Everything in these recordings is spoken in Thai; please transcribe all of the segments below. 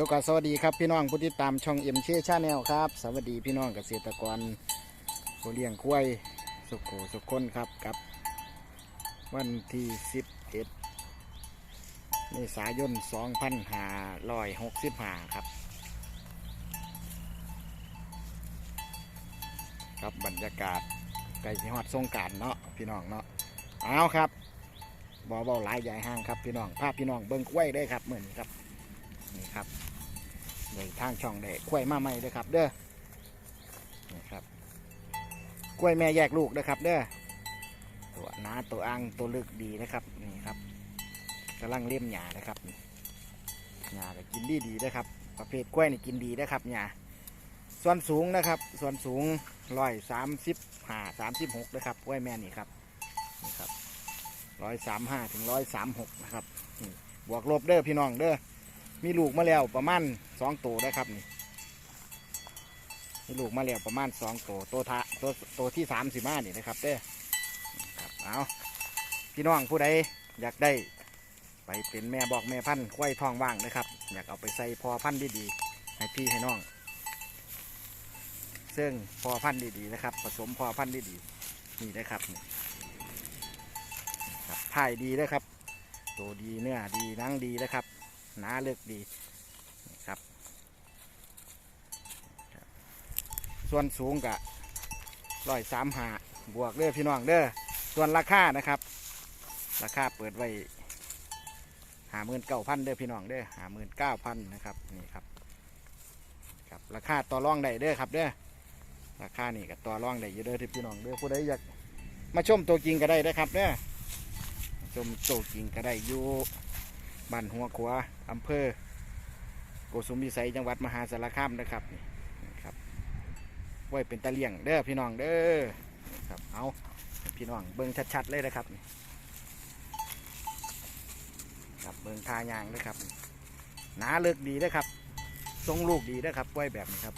ทุกคนสวัสดีครับพี่น้องผู้ติดตามช่องเอ็มเชชาแนลครับ สวัสดีพี่น้องเกษตรกรผู้เลี้ยงกล้วยสุขโขสุขคนครับกับ วันที่11เมษายน2565ครับครับบรรยากาศไก่ที่ฮอดสงการเนาะพี่น้องเนาะเอาครับบอเบาหลายใหญ่ห้างครับพี่น้องภาพพี่น้องเบิ้งกล้วยได้ครับเหมือนครับ นี่ครับในทางช่องได้กล้วยมาใหม่เลยครับ เด้อนี่ครับกล้วยแม่แยกลูกนะครับ เด้อตัวหนาตัวอ่างตัวลึกดีนะครับนี่ครับกำลังเลี่ยมหญ้านะครับหญ้าก็กินดีดีนะครับ ประเภทกล้วยนี่กินดีนะครับหญ้าส่วนสูงนะครับ ส่วนสูงร้อยสามสิบห้าสามสิบหกนะครับกล้วยแม่นี่ครับนี่ครับร้อยสามห้าถึงร้อยสามหกนะครับบวกลบเด้อพี่น้องเด้อ มีลูกมาแล้วประมาณสองตัวนะครับนี่มีลูกมาแล้วประมาณสองตัวตัวทะตัวตัวที่สามสิบห้านี่นะครับเด้อครับเอาพี่น้องผู้ใดอยากได้ไปเป็นแม่บอกแม่พันธุ์ควายทองว่างนะครับ อยากเอาไปใส่พอพันธุ์ดีๆให้พี่ให้น้อง ซึ่งพอพันธุ์ดีๆนะครับ ผสมพอพันธุ์ดีๆนี่นะครับนี่ครับถ่ายดีนะครับ ตัวดีเนื้อดีนังดีนะครับ หนาเลือกดีนี่ครับ ส่วนสูงกะร้อยสามหาบวกเด้อพี่น้องเด้อส่วนราคานะครับ ราคาเปิดไว้หาหมื่นเก้าพันเด้อพี่น้องเด้อหาหมื่นเก้าพันนะครับนี่ครับครับราคาต่อรองได้เด้อครับเด้อราคานี่กับตัวร่องได้อยู่เด้อที่พี่น้องเด้อผู้ใดอยากมาชมตัวจริงก็ได้นะครับเด้อชมตัวจริงก็ได้อยู่ บ้านหัวขวาอำเภอโกสุมพิสัยจังหวัดมหาสารคามนะครับนี่นะครับไว้เป็นตะเลียงเด้อพี่น้องเด้อนะครับเอาพี่น้องเบิ่งชัดๆเลยนะครับนี่ครับเบิ่งทายางเลยครับหนาเลิกดีนะครับทรงลูกดีนะครับไว้แบบนี้ครับ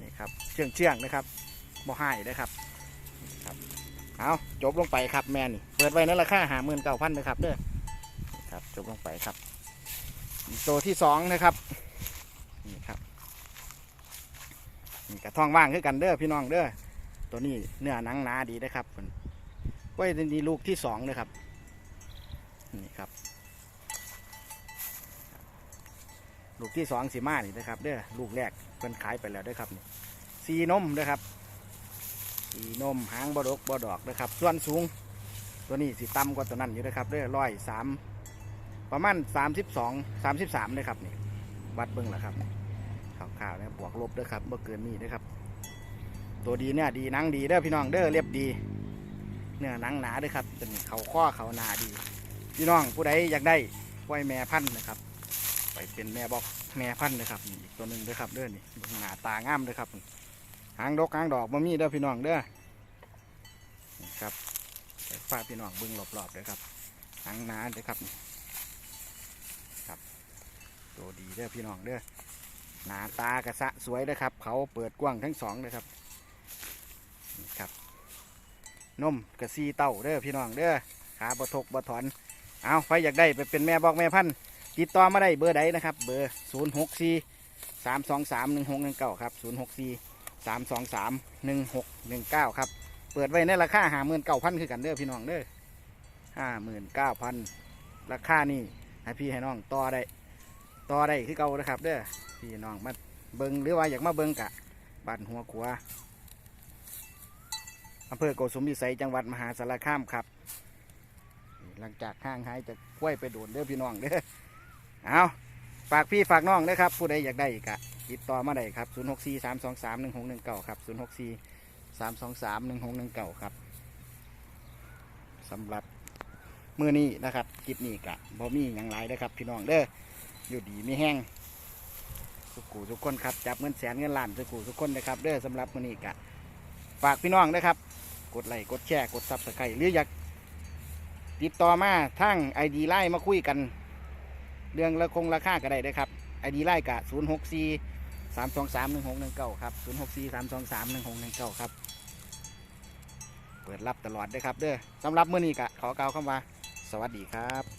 นี่ครับเชื่องเชื่องๆนะครับบ่ให้นะครับครับเอาจบลงไปครับแม่นี่เปิดไว้ในราคาหาหมื่นเก้าพันนะครับเด้อ ครับจบลงไปครับตัวที่สองนะครับนี่ครับนี่กระท้องว่างคือกันเด้อพี่น้องเด้อตัวนี้เนื้อหนังหนาดีนะครับเพิ่นไว้ดีลูกที่สองนะครับนี่ครับ ลูกที่สองสีมานี่นะครับเด้อลูกแรกเพิ่นขายไปแล้วเด้อครับนี่สีนมนะครับสีนมหางบดกบดอกนะครับ ส่วนสูง ตัวนี้สีต่ำกว่าตัวนั้นอยู่นะครับเด้อร้อยสาม ประมาณสามสิบสองสามสิบสามเลยครับนี่วัดเบิ้งแหละครับข่าวๆนี่ยบวกลบเด้อครับเมื่อเกินนี้นะครับ ตัวดีเนี่ยดีนังดีเด้อพี่น้องเด้อเรียบดี เนื้อนังหนาเด้อครับเป็นเขาข้อเขานาดี พี่น้องผู้ใดอยากได้ไว้แม่พันธุ์นะครับ ไปเป็นแม่บอกแม่พันธุ์นะครับอีกตัวหนึ่งเด้อครับเด้อนี่หนาตางามเด้อครับหางดอกหางดอกบ่มีเด้อพี่น้องเด้อนะครับไปฝาพี่น้องเบิ่งรอบๆเด้อครับหางหนาเด้อครับนี่ครับ ตัวดีเด้อพี่น้องเด้อหน้าตากระสะสวยเด้อครับ เขาเปิดกว้างทั้งสองเด้อครับนี่ครับนมกระซีเต้าเด้อพี่น้องเด้อขาบะทกบะถอนเอาใครอยากได้ไปเป็นแม่บอกแม่พันธุ์ติดต่อมาได้เบอร์ใดนะครับ เบอร์ศูนย์หกสี่สามสองสามหนึ่งหกหนึ่งเก้าครับศูนย์หกสี่สามสองสามหนึ่งหกหนึ่งเก้าครับ เปิดไว้ในราคาห้าหมื่นเก้าพันคือกันเด้อพี่น้องเด้อห้าหมื่นเก้าพันราคานี่ให้พี่ให้น้องต่อได้ ต่อได้คือเก่านะครับเด้อพี่น้องมาเบิงหรือว่าอยากมาเบิงกะบ้านหัวขัวอำเภอโกสุมพิสัยจังหวัดมหาสารคามครับ หลังจากห้างหายจะกล้วยไปโดนเด้อพี่น้องเด้อเอาฝากพี่ฝากน้องนะครับ ผู้ใดอยากได้อีกอะติดต่อมาได้ครับ 0 6 4 3 2 3 1 6 1 9 ครับ 0 6 4 3 2 3 1 6 1 9 ครับสำหรับมือนี้นะครับคลิปนี้กะบ่มีอย่างไรนะครับ พี่น้องเด้อ อยู่ดีไม่แห้งทุกูทุกคนครับจับเงินแสนเงินล้านทุกูทุกคนนะครับเด้อสำหรับมื้อนี้กะฝากพี่น้องนะครับ กดไลค์กดแชร์กดซับสไครต์หรืออยากติดต่อมาทั้งไอดีไลน์มาคุยกัน เรื่องละคงราคาก็ได้เด้อครับไอดีไล่กะ0 6 4 3 2 3 1 6 1 9ครับ0 6 4 3 2 3 1 6 1 9ครับ เปิดรับตลอดเด้อครับเด้อสำหรับมื้อนี้กะขอกล่าวคำว่า สวัสดีครับ